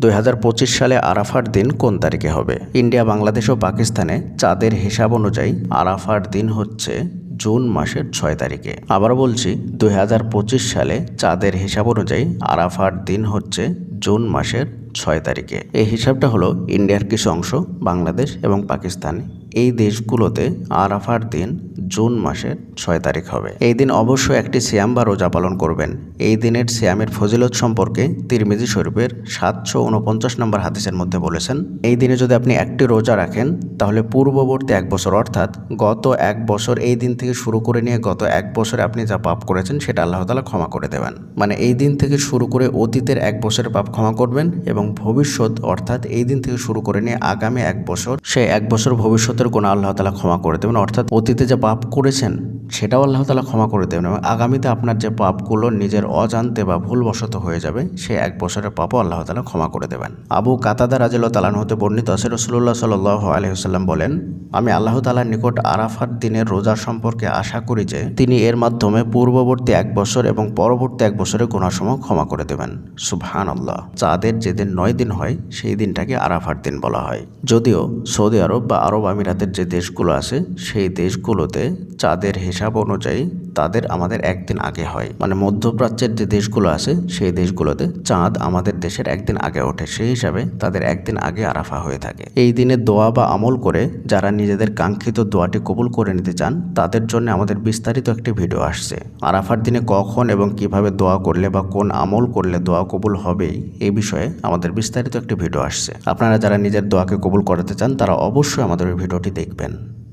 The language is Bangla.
দুই হাজার পঁচিশ সালে আরাফার দিন কোন তারিখে হবে? ইন্ডিয়া, বাংলাদেশ ও পাকিস্তানে চাঁদের হিসাব অনুযায়ী আরাফার দিন হচ্ছে জুন মাসের ছয় তারিখে। আবার বলছি দু হাজার পঁচিশ সালে চাঁদের হিসাব অনুযায়ী আরাফার দিন হচ্ছে জুন মাসের ছয় তারিখে। এই হিসাবটা হলো ইন্ডিয়ার কিছু অংশ, বাংলাদেশ এবং পাকিস্তান। এই দেশগুলোতে আরাফার দিন জুন মাসের ছয় তারিখ হবে। এই দিন অবশ্যই একটি সিয়াম বা রোজা পালন করবেন। এই দিনের সিয়ামের ফজিলত সম্পর্কে তিরমিজি শরীফের সাতশো উনপঞ্চাশ নম্বর হাদিসের মধ্যে বলেছেন, এই দিনে যদি আপনি একটি রোজা রাখেন, তাহলে পূর্ববর্তী এক বছর, অর্থাৎ গত এক বছর এই দিন থেকে শুরু করে নিয়ে গত এক বছরে আপনি যা পাপ করেছেন, সেটা আল্লাহ তালা ক্ষমা করে দেবেন। মানে এই দিন থেকে শুরু করে অতীতের এক বছরের পাপ ক্ষমা করবেন এবং ভবিষ্যৎ, অর্থাৎ এই দিন থেকে শুরু করে নিয়ে আগামী এক বছর সে এক বছর ভবিষ্যতের কোনো আল্লাহ তালা ক্ষমা করে দেবেন। অর্থাৎ অতীতে যে পাপ করেছেন। সেটাও আল্লাহ তালা ক্ষমা করে দেবেন এবং আগামীতে আপনার যে পাপগুলো নিজের অজান্তে বা ভুলবশত হয়ে যাবে, সে এক বছরের পাপও আল্লাহ তালা ক্ষমা করে দেবেন। আবু কাতাদা রাজিল তালান হতে বর্ণিত আছে রসুল্লাহ সাল আলহিহাল্লাম বলেন, আমি আল্লাহ তালার নিকট আরাফার দিনের রোজা সম্পর্কে আশা করি যে, তিনি এর মাধ্যমে পূর্ববর্তী এক বছর এবং পরবর্তী এক বছরের গুণাসমূহ ক্ষমা করে দেবেন। সুবহান আল্লাহ চাঁদের যেদিন নয় দিন হয়, সেই দিনটাকে আরাফার দিন বলা হয়। যদিও সৌদি আরব বা আরব আমিরাতের যে দেশগুলো আছে, সেই দেশগুলোতে চাঁদের হিসাব অনুযায়ী তাদের আমাদের একদিন আগে হয়। মানে মধ্যপ্রাচ্যের যে দেশগুলো আছে, সেই দেশগুলোতে চাঁদ আমাদের দেশের একদিন আগে ওঠে। সেই হিসাবে তাদের একদিন আগে আরাফা হয়ে থাকে। এই দিনে দোয়া বা আমল করে যারা নিজেদের কাঙ্ক্ষিত দোয়াটি কবুল করে নিতে চান, তাদের জন্য আমাদের বিস্তারিত একটি ভিডিও আসছে। আরাফার দিনে কখন এবং কীভাবে দোয়া করলে বা কোন আমল করলে দোয়া কবুল হবেই এই বিষয়ে আমাদের বিস্তারিত একটি ভিডিও আসছে। আপনারা যারা নিজের দোয়াকে কবুল করাতে চান, তারা অবশ্যই আমাদের ভিডিওটি দেখবেন।